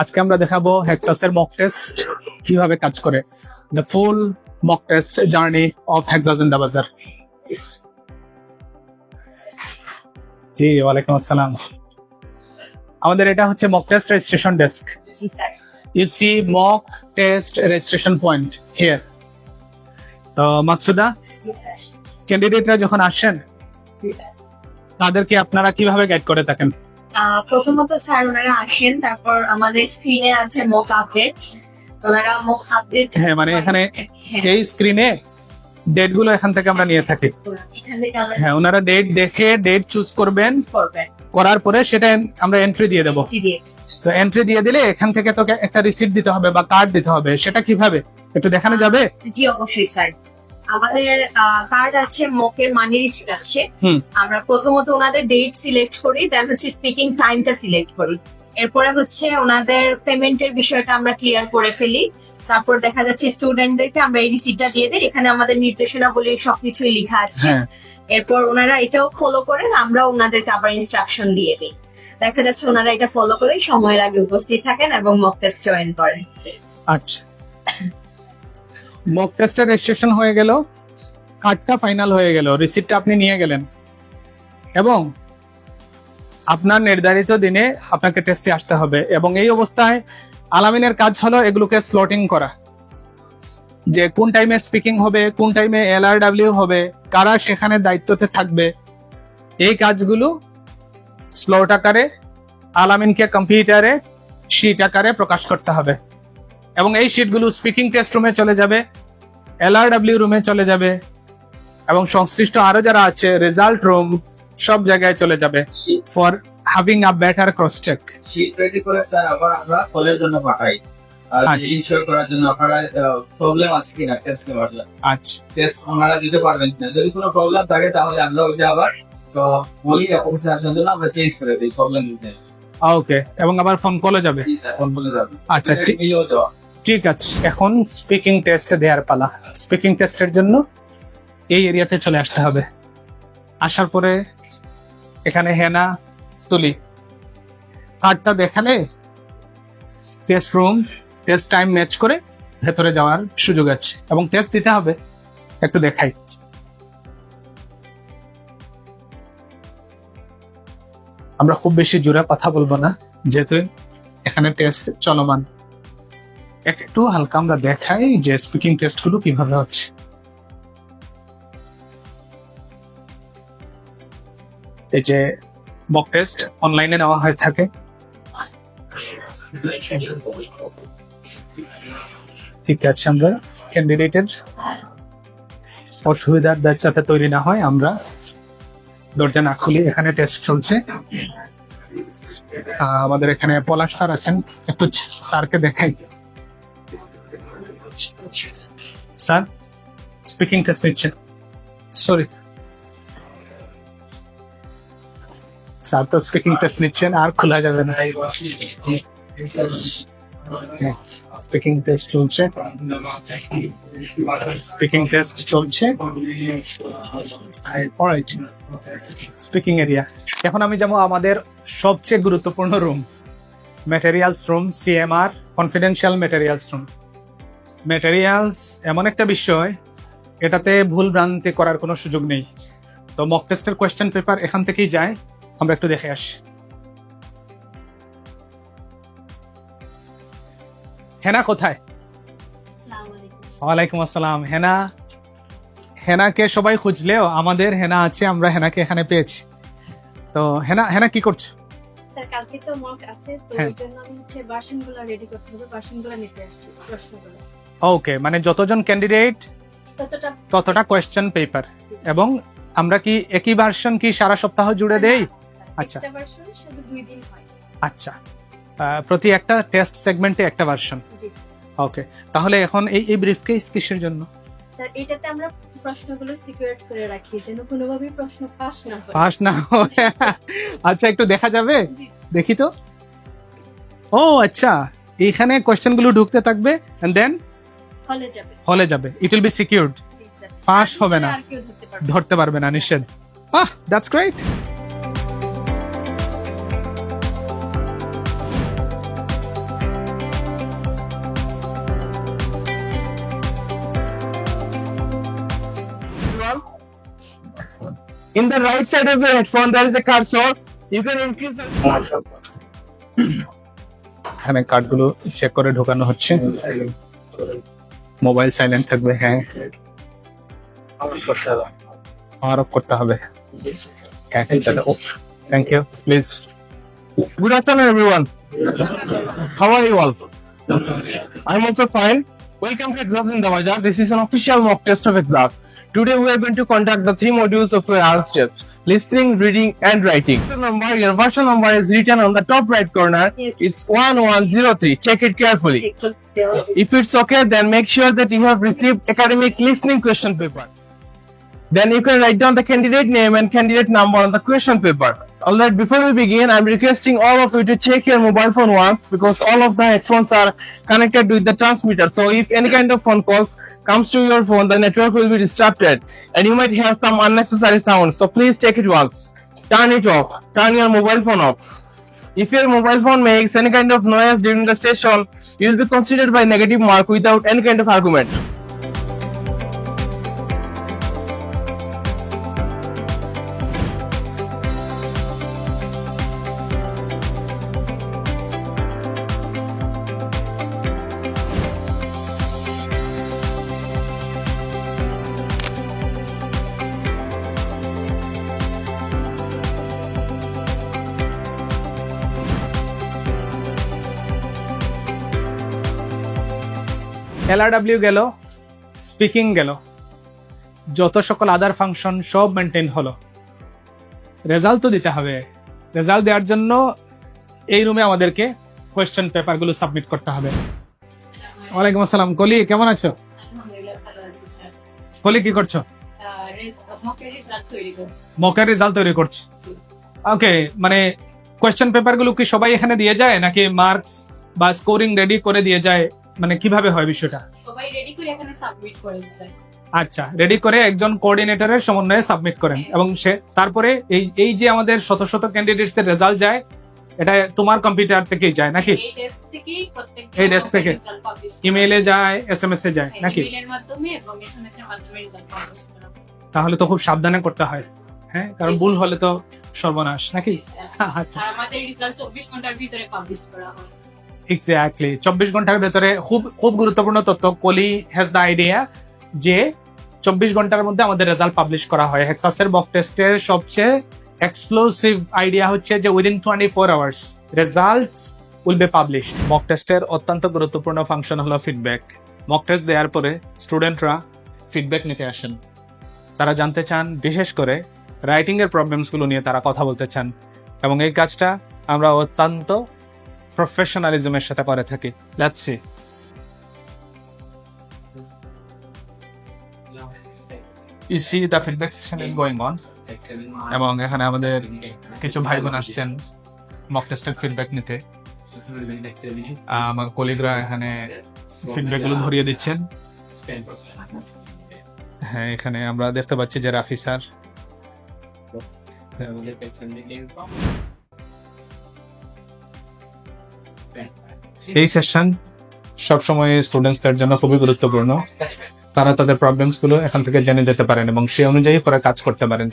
আজকে আমরা দেখাবো হেক্সাসের মক টেস্ট কীভাবে কাজ করে। The full mock test journey of hexas in the bazaar ji ওয়ালাইকুম আসসালাম। আমাদের এটা হচ্ছে mock test registration desk ji sir. You see mock test registration point here তো মাকসুদা? ক্যান্ডিডেটরা যখন আসেন তাদেরকে আপনারা কীভাবে গাইড করে থাকেন? প্রথমত স্যার ওনারা আসেন তারপর আমাদের স্ক্রিনে আছে মক আপডেট ওনারা মক আপডেট হ্যাঁ মানে এখানে হ্যাঁ। এই স্ক্রিনে ডেটগুলো এখান থেকে আমরা নিয়ে থাকি। হ্যাঁ ওনারা ডেট দেখে ডেট চুজ করবেন। করার পরে সেটা আমরা এন্ট্রি দিয়ে দেবো। তো এন্ট্রি দিয়ে দিলে এখান থেকে তোকে একটা রিসিপ্ট দিতে হবে বা কার্ড দিতে হবে। সেটা কীভাবে? একটু দেখানো যাবে? জি অবশ্যই স্যার। আমাদের কার্ড আছে মকের মানি রিসিপ্ট আছে। আমরা প্রথমত ওনাদের ডেট সিলেক্ট করি দেন হচ্ছে স্পিকিং টাইমটা সিলেক্ট করি। এরপরে হচ্ছে ওনাদের পেমেন্টের বিষয়টা আমরা ক্লিয়ার করে ফেলি। তারপর দেখা যাচ্ছে স্টুডেন্টদেরকে আমরা এই রিসিপ্টটা দিয়ে দিই। এখানে আমাদের নির্দেশনাবলী সবকিছুই লেখা আছে। হ্যাঁ। এরপর ওনারা এটাও ফলো করেন আমরা ওনাদেরকে আবার ইনস্ট্রাকশন দিয়ে দিই। দেখা যাচ্ছে ওনারা এটা ফলো করে সময়ের আগে উপস্থিত থাকেন এবং মক টেস্ট জয়েন করেন। আচ্ছা। মক টেস্টের রেজিস্ট্রেশন হয়ে গেল কার্ডটা ফাইনাল হয়ে গেল রিসিপ্টটা আপনি নিয়ে গেলেন। এবং আপনার নির্ধারিত দিনে আপনাকে টেস্টে আসতে হবে। এবং এই অবস্থায় আলামিনের কাজ হলো এগুলোকে স্লটিং করা। যে কোন টাইমে স্পিকিং হবে, কোন টাইমে এলআরডাব্লিউ হবে, কারা সেখানে দায়িত্বতে থাকবে, এই কাজগুলো স্লট আকারে আলামিনকে কম্পিউটারে শিট আকারে প্রকাশ করতে হবে। এবং এই শিটগুলো স্পিকিং টেস্ট রুমে চলে যাবে এলআরডাব্লিউ রুমে চলে যাবে এবং সংশ্লিষ্ট আরও যারা আছে রেজাল্ট রুম সব জায়গায় চলে যাবে for having a better cross check sheet ready করে স্যার আবার আমরা কলের জন্য পাঠাই। আচ্ছা। ইনশিওর করার জন্য আপনারা প্রবলেম আছে কিনা টেস্ট নেওয়ার জন্য? আচ্ছা। টেস্ট ওনারা দিতে পারবেন কিনা? যদি কোনো প্রবলেম থাকে তাহলে আমরা ওইটা আবার তো বলি অফিসে আসার জন্য আমরা চেঞ্জ করে দিই প্রবলেম দিতে। ওকে এবং আবার ফোন কলে যাবে? ফোন বলে যাবে। আচ্ছা ঠিক ঠিক আছে, এখন স্পিকিং টেস্টে দেওয়ার পালা। স্পিকিং টেস্টের জন্য এই এরিয়াতে চলে আসতে হবে। আসার পরে এখানে হেনা, তুলি। কার্ডটা দেখালে test room test time match করে ভেতরে যাওয়ার সুযোগ আছে। এবং টেস্ট দিতে হবে, একটু দেখাই। আমরা খুব বেশি জোরে কথা বলব না, যেহেতু এখানে টেস্ট চলমান। একটু হালকা আমরা দেখাই যে স্পিকিং টেস্টগুলো কীভাবে হচ্ছে। এই যে মক টেস্ট অনলাইনে নেওয়া হয়ে থাকে। ঠিক আছে, আমরা ক্যান্ডিডেটের অসুবিধার যাতে তৈরি না হয়, আমরা দরজা না খুলি এখানে টেস্ট চলছে। আমাদের এখানে পলাশ স্যার আছেন। একটু স্যারকে দেখাই। স্পিকিং টেস্ট নিচ্ছেন সরি স্যার তো স্পিকিং টেস্ট নিচ্ছেন আর খোলা যাবে না। স্পিকিং টেস্ট চলছে। স্পিকিং টেস্ট চলছে। স্পিকিং এরিয়া এখন আমি যাব আমাদের সবচেয়ে গুরুত্বপূর্ণ room materials room CMR confidential materials room materials এমন একটা বিষয় এটাতে ভুল ভ্রান্তি করার কোনো সুযোগ নেই। তো মক টেস্টের কোয়েশ্চেন পেপার এখান থেকেই যায় আমরা একটু দেখে আসি। হেনা কোথায়? ওয়ালাইকুম আসসালাম। হেনা হেনাকে সবাই খুঁজলেও আমাদের হেনা আছে আমরা হেনাকে এখানে পেয়েছি। তো হেনা হেনা কি করছ? স্যার কালকে তো মক আছে তো হ্যাঁ। ওই জন্য আমি হচ্ছে ভার্সনগুলো রেডি করতে হবে ভার্সনগুলো নিতে আসছি প্রশ্নগুলো। ওকে মানে যতজন ক্যান্ডিডেট ততটা কোয়েশ্চেন পেপার এবং আমরা কি একই ভার্সন কি সারা সপ্তাহ জুড়ে দেই? আচ্ছা। আচ্ছা। প্রতি একটা টেস্ট সেগমেন্টে একটা ভার্সন ওকে তাহলে এখন এই এই ব্রিফকেস কিসের জন্য? স্যার এটাতে আমরা প্রশ্নগুলো সিকিউর করে রাখি যেন কোনোভাবেই প্রশ্ন ফাঁস না হয়। ফার্স্ট না হয়। আচ্ছা একটু দেখা যাবে? দেখি তো। ও আচ্ছা। এইখানে কোয়েশ্চেনগুলো ঢুকতে থাকবে এন্ড দেন হলে যাবে। হলে যাবে। ইট উইল বি সিকিউরড ফাঁস হবে না। ধরতে পারবে না। নিষেধ। আহ that's great In the right side of the headphone, there is a card so you can increase the... এখানে কার্ডগুলো চেক করে ঢোকানো হচ্ছে। মোবাইল সাইলেন্ট থাকবে হ্যাঁ পাওয়ার অফ করতে হবে হ্যাঁ thank you please Good afternoon, everyone. How are you all? I'm also fine. Welcome to Exas in Davaja. This is an official mock test of Exas. Today we are going to conduct the three modules of uh, your IELTS test: listening, reading, and writing. The number, your version number is written on the top right corner. It's one one zero three. Check it carefully. If it's okay, then make sure that you have received academic listening question paper. Then you can write down the candidate name and candidate number on the question paper. Alright, before we begin, I'm requesting all of you to check your mobile phone once because all of the headphones are connected with the transmitter. So if any kind of phone calls comes to your phone, the network will be disrupted and you might hear some unnecessary sound. So please check it once. Turn it off. Turn your mobile phone off. If your mobile phone makes any kind of noise during the session, you will be considered by negative mark without any kind of argument. LRW গেল speaking গেল। যত সকল other function সব maintain হলো। Result তো দিতে হবে। Result দেওয়ার জন্য এই রুমে আমাদেরকে কোয়েশ্চেন পেপারগুলো সাবমিট করতে হবে। ওয়ালাইকুম আসসালাম। কলি কেমন আছো? আলহামদুলিল্লাহ ভালো আছি স্যার। কলি কি করছি? মকের রেজাল্ট তৈরি করছ। ওকে মানে কোয়েশ্চেন পেপারগুলো কি সবাই এখানে দিয়ে যায়? নাকি মার্কস বা স্কোরিং রেডি করে দিয়ে যায়? মানে কীভাবে হয় বিষয়টা? সবাই রেডি করে এখানে সাবমিট করেন স্যার আচ্ছা রেডি করে একজন কোঅর্ডিনেটরের সমন্বয়ে সাবমিট করেন এবং সে তারপরে এই এই যে আমাদের শত শত ক্যান্ডিডেটসের রেজাল্ট যায় এটা তোমার কম্পিউটার থেকেই যায় নাকি? এই ডেস্ক থেকে? ইমেইলে যায় এস এম এস এ যায় নাকি? ইমেইলের মাধ্যমে এবং এসএমএস এর মাধ্যমে রেজাল্ট পাবলিশ করা হয়। তাহলে তো খুব সাবধানে করতে হয়। হ্যাঁ কারণ ভুল হলে তো সর্বনাশ নাকি? আচ্ছা। আমাদের রেজাল্ট চব্বিশ ঘণ্টার ভিতরে পাবলিশ করা হয়। এক্স্যাক্টলি চব্বিশ ঘণ্টার ভেতরে খুব খুব গুরুত্বপূর্ণ তথ্য, কলি হ্যাজ দ্য আইডিয়া যে চব্বিশ ঘণ্টার মধ্যে আমাদের রেজাল্ট পাবলিশ করা হয়। হেক্সাসের বক টেস্টের সবচেয়ে এক্সক্লুসিভ আইডিয়া হচ্ছে যে within twenty four hours results will be published mock টেস্টের অত্যন্ত গুরুত্বপূর্ণ ফাংশন হলো ফিডব্যাক মক টেস্ট দেওয়ার পরে স্টুডেন্টরা ফিডব্যাক নিতে আসেন। তারা জানতে চান, বিশেষ করে রাইটিং এর প্রবলেমসগুলো নিয়ে তারা কথা বলতে চান। এবং এই কাজটা আমরা অত্যন্ত প্রফেশনালিজমের সাথে করে থাকে। See the feedback session is going on এবং এখানে আমাদের কিছু ভাই বোন আসছেন মক টেস্টের ফিডব্যাক নিতে। আমার কলিগরা এখানে ফিডব্যাকগুলো ধরিয়ে দিচ্ছেন। হ্যাঁ এখানে আমরা দেখতে পাচ্ছি যে রাফি স্যার। এই সেশন সবসময় স্টুডেন্টসদের জন্য খুবই গুরুত্বপূর্ণ। তারা তাদের প্রবলেমসগুলো এখান থেকে জেনে যেতে পারেন এবং সে অনুযায়ী পরে কাজ করতে পারেন।